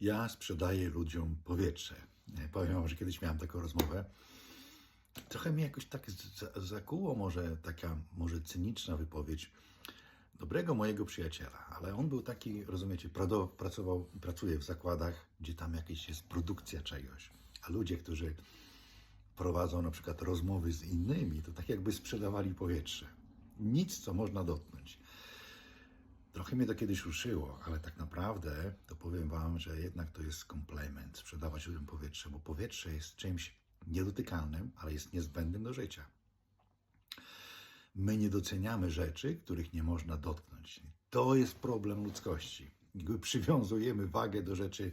Ja sprzedaję ludziom powietrze. Nie, Powiem wam, że kiedyś miałem taką rozmowę. Trochę mnie jakoś tak zakuło może taka może cyniczna wypowiedź dobrego mojego przyjaciela, ale on był taki, rozumiecie, pracował, pracuje w zakładach, gdzie tam jakieś jest produkcja czegoś, a ludzie, którzy prowadzą na przykład rozmowy z innymi, to tak jakby sprzedawali powietrze. Nic, co można dotknąć. Trochę mnie to kiedyś ruszyło, ale tak naprawdę to powiem Wam, że jednak to jest komplement sprzedawać ludziom powietrze, bo powietrze jest czymś niedotykalnym, ale jest niezbędnym do życia. My nie doceniamy rzeczy, których nie można dotknąć. To jest problem ludzkości. Przywiązujemy wagę do rzeczy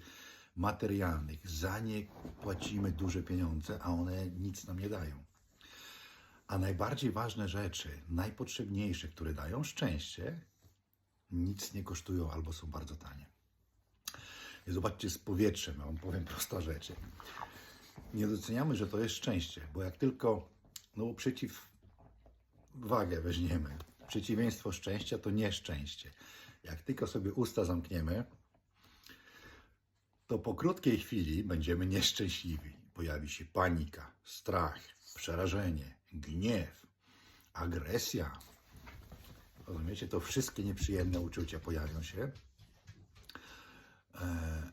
materialnych, za nie płacimy duże pieniądze, a one nic nam nie dają. A najbardziej ważne rzeczy, najpotrzebniejsze, które dają szczęście, nic nie kosztują albo są bardzo tanie. I zobaczcie z powietrzem, ja wam powiem prosta rzecz. Nie doceniamy, że to jest szczęście, bo jak tylko no, przeciwwagę weźmiemy, przeciwieństwo szczęścia to nieszczęście. Jak tylko sobie usta zamkniemy, to po krótkiej chwili będziemy nieszczęśliwi. Pojawi się panika, strach, przerażenie, gniew, agresja, Rozumiecie? To wszystkie nieprzyjemne uczucia pojawią się. E,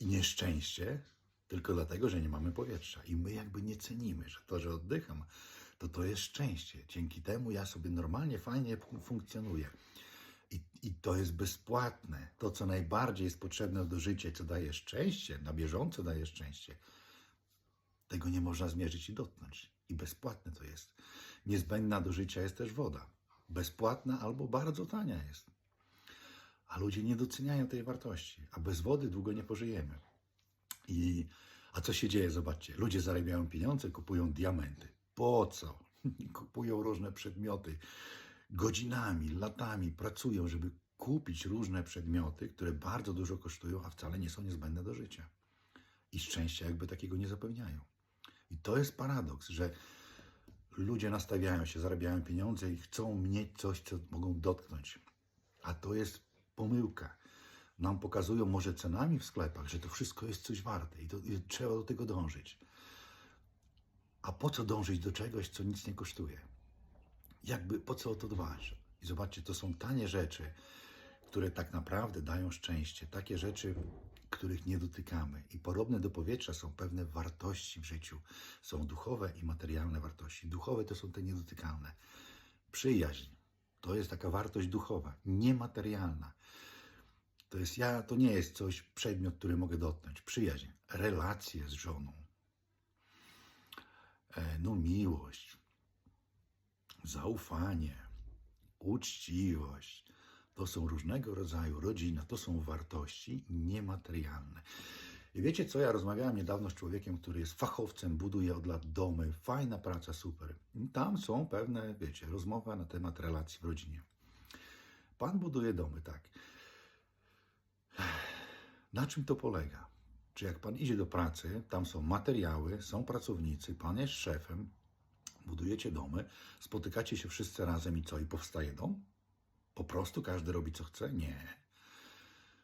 I nieszczęście tylko dlatego, że nie mamy powietrza. I my jakby nie cenimy, że to, że oddycham, to to jest szczęście. Dzięki temu ja sobie normalnie, fajnie fun- funkcjonuję. I, I to jest bezpłatne. To, co najbardziej jest potrzebne do życia, co daje szczęście, na bieżąco daje szczęście, tego nie można zmierzyć i dotknąć. I bezpłatne to jest. Niezbędna do życia jest też woda. Bezpłatna albo bardzo tania jest. A ludzie nie doceniają tej wartości. A bez wody długo nie pożyjemy. I, a co się dzieje? Zobaczcie. Ludzie zarabiają pieniądze, kupują diamenty. Po co? Kupują różne przedmioty. Godzinami, latami pracują, żeby kupić różne przedmioty, które bardzo dużo kosztują, a wcale nie są niezbędne do życia. I szczęścia jakby takiego nie zapewniają. I to jest paradoks, że ludzie nastawiają się, zarabiają pieniądze i chcą mieć coś, co mogą dotknąć. A to jest pomyłka. Nam pokazują może cenami w sklepach, że to wszystko jest coś warte i, to, i trzeba do tego dążyć. A po co dążyć do czegoś, co nic nie kosztuje? Jakby po co o to dbać? I zobaczcie, to są tanie rzeczy, które tak naprawdę dają szczęście. Takie rzeczy, których nie dotykamy. I podobne do powietrza są pewne wartości w życiu. Są duchowe i materialne wartości. Duchowe to są te niedotykalne. Przyjaźń to jest taka wartość duchowa, niematerialna. To jest ja, to nie jest coś, przedmiot, który mogę dotknąć. Przyjaźń, relacje z żoną, e, no miłość, zaufanie, uczciwość. To są różnego rodzaju rodzina, to są wartości niematerialne. I wiecie co? Ja rozmawiałem niedawno z człowiekiem, który jest fachowcem, buduje od lat domy, fajna praca, super. Tam są pewne, wiecie, rozmowa na temat relacji w rodzinie. Pan buduje domy, tak. Na czym to polega? Czy jak pan idzie do pracy, tam są materiały, są pracownicy, pan jest szefem, budujecie domy, spotykacie się wszyscy razem i co? I powstaje dom? Po prostu każdy robi co chce? Nie.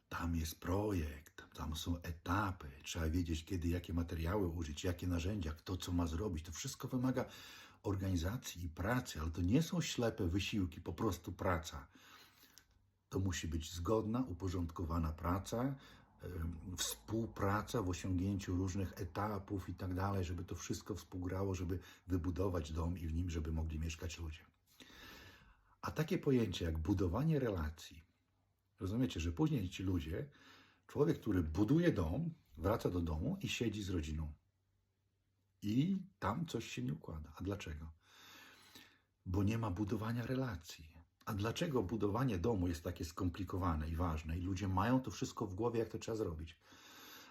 Tam jest projekt, tam są etapy, trzeba wiedzieć kiedy, jakie materiały użyć, jakie narzędzia, kto co ma zrobić. To wszystko wymaga organizacji i pracy, ale to nie są ślepe wysiłki, po prostu praca. To musi być zgodna, uporządkowana praca, współpraca w osiągnięciu różnych etapów i tak dalej, żeby to wszystko współgrało, żeby wybudować dom i w nim, żeby mogli mieszkać ludzie. A takie pojęcie jak budowanie relacji, rozumiecie, że później ci ludzie, człowiek, który buduje dom, wraca do domu i siedzi z rodziną. I tam coś się nie układa. A dlaczego? Bo nie ma budowania relacji. A dlaczego budowanie domu jest takie skomplikowane i ważne? I ludzie mają to wszystko w głowie, jak to trzeba zrobić.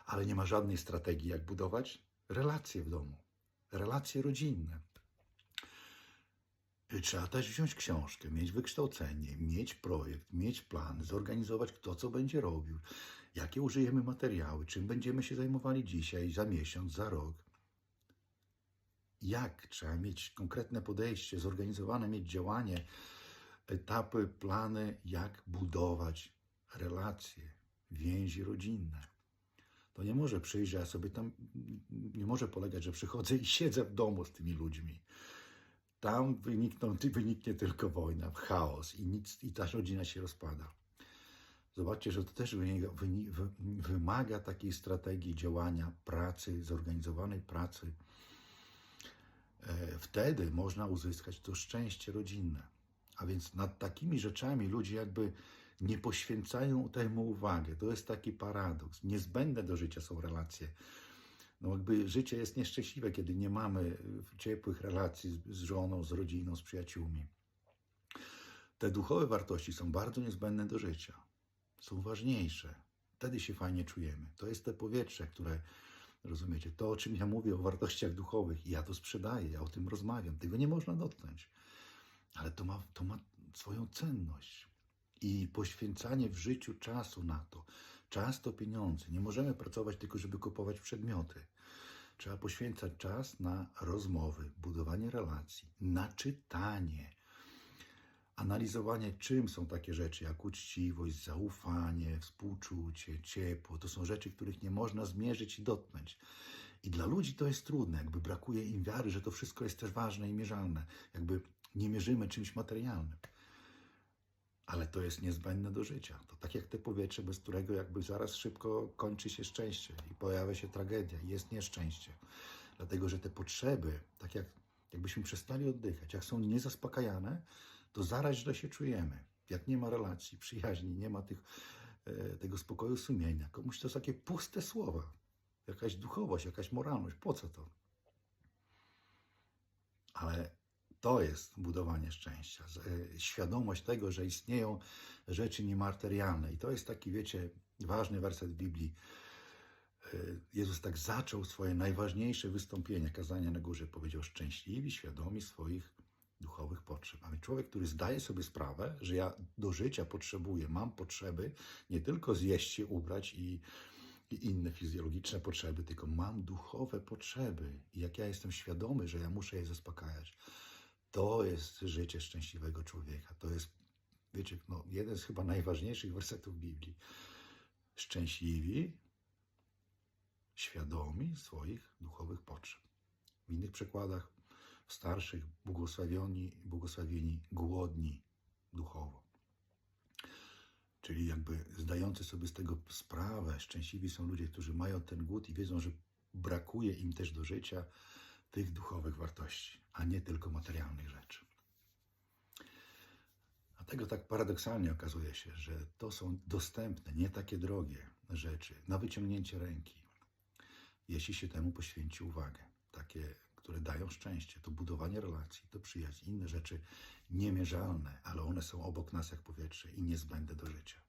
Ale nie ma żadnej strategii, jak budować relacje w domu. Relacje rodzinne. Trzeba też wziąć książkę, mieć wykształcenie, mieć projekt, mieć plan, zorganizować kto co będzie robił, jakie użyjemy materiały, czym będziemy się zajmowali dzisiaj, za miesiąc, za rok. Jak trzeba mieć konkretne podejście, zorganizowane mieć działanie, etapy, plany, jak budować relacje, więzi rodzinne. To nie może przyjść, że ja sobie tam, nie może polegać, że przychodzę i siedzę w domu z tymi ludźmi. Tam wynikną, wyniknie tylko wojna, chaos i, nic, i ta rodzina się rozpada. Zobaczcie, że to też wymaga takiej strategii działania, pracy, zorganizowanej pracy. E, Wtedy można uzyskać to szczęście rodzinne. A więc nad takimi rzeczami ludzie jakby nie poświęcają temu uwagę. To jest taki paradoks. Niezbędne do życia są relacje. No jakby życie jest nieszczęśliwe, kiedy nie mamy y, ciepłych relacji z, żoną, z rodziną, z przyjaciółmi. Te duchowe wartości są bardzo niezbędne do życia. Są ważniejsze. Wtedy się fajnie czujemy. To jest te powietrze, które, rozumiecie, to o czym ja mówię, o wartościach duchowych. Ja to sprzedaję, ja o tym rozmawiam. Tego nie można dotknąć. Ale to ma, to ma swoją cenność. I poświęcanie w życiu czasu na to. Czas to pieniądze. Nie możemy pracować tylko, żeby kupować przedmioty. Trzeba poświęcać czas na rozmowy, budowanie relacji, na czytanie, analizowanie, czym są takie rzeczy jak uczciwość, zaufanie, współczucie, ciepło. To są rzeczy, których nie można zmierzyć i dotknąć. I dla ludzi to jest trudne, jakby brakuje im wiary, że to wszystko jest też ważne i mierzalne. Jakby nie mierzymy czymś materialnym. Ale to jest niezbędne do życia. To tak jak te powietrze, bez którego jakby zaraz szybko kończy się szczęście i pojawia się tragedia jest nieszczęście. Dlatego, że te potrzeby, tak jak jakbyśmy przestali oddychać, jak są niezaspokajane, to zaraz źle się czujemy. Jak nie ma relacji, przyjaźni, nie ma tych, e, tego spokoju sumienia. Komuś to są takie puste słowa. Jakaś duchowość, jakaś moralność. Po co to? Ale to jest budowanie szczęścia. E, Świadomość tego, że istnieją rzeczy niematerialne. I to jest taki, wiecie, ważny werset Biblii. E, Jezus tak zaczął swoje najważniejsze wystąpienie, kazania na górze. Powiedział, szczęśliwi, świadomi swoich duchowych potrzeb. A więc człowiek, który zdaje sobie sprawę, że ja do życia potrzebuję, mam potrzeby, nie tylko zjeść się, ubrać i, i inne fizjologiczne potrzeby, tylko mam duchowe potrzeby. I jak ja jestem świadomy, że ja muszę je zaspokajać, to jest życie szczęśliwego człowieka. To jest, wiecie, no, jeden z chyba najważniejszych wersetów Biblii. Szczęśliwi, świadomi swoich duchowych potrzeb. W innych przykładach, w starszych, błogosławieni, błogosławieni głodni duchowo. Czyli jakby zdający sobie z tego sprawę, szczęśliwi są ludzie, którzy mają ten głód i wiedzą, że brakuje im też do życia tych duchowych wartości, a nie tylko materialnych rzeczy. Dlatego tak paradoksalnie okazuje się, że to są dostępne, nie takie drogie rzeczy, na wyciągnięcie ręki, jeśli się temu poświęci uwagę. Takie, które dają szczęście, to budowanie relacji, to przyjaźń, inne rzeczy niemierzalne, ale one są obok nas jak powietrze i niezbędne do życia.